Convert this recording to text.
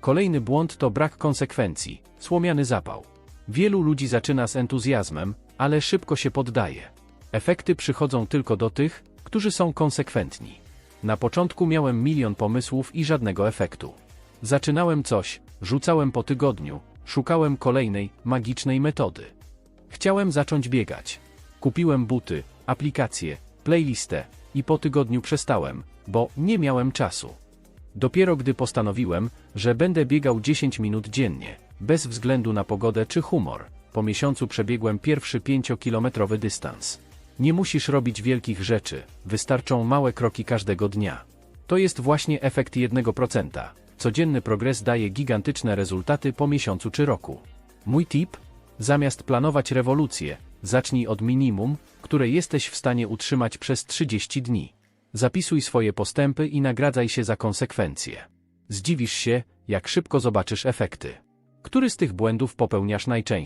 Kolejny błąd to brak konsekwencji, słomiany zapał. Wielu ludzi zaczyna z entuzjazmem, ale szybko się poddaje. Efekty przychodzą tylko do tych, którzy są konsekwentni. Na początku miałem milion pomysłów i żadnego efektu. Zaczynałem coś, rzucałem po tygodniu, szukałem kolejnej, magicznej metody. Chciałem zacząć biegać. Kupiłem buty, aplikację, playlistę i po tygodniu przestałem, bo nie miałem czasu. Dopiero gdy postanowiłem, że będę biegał 10 minut dziennie, bez względu na pogodę czy humor, po miesiącu przebiegłem pierwszy 5-kilometrowy dystans. Nie musisz robić wielkich rzeczy, wystarczą małe kroki każdego dnia. To jest właśnie efekt 1%. Codzienny progres daje gigantyczne rezultaty po miesiącu czy roku. Mój tip? Zamiast planować rewolucję, zacznij od minimum, które jesteś w stanie utrzymać przez 30 dni. Zapisuj swoje postępy i nagradzaj się za konsekwencje. Zdziwisz się, jak szybko zobaczysz efekty. Który z tych błędów popełniasz najczęściej?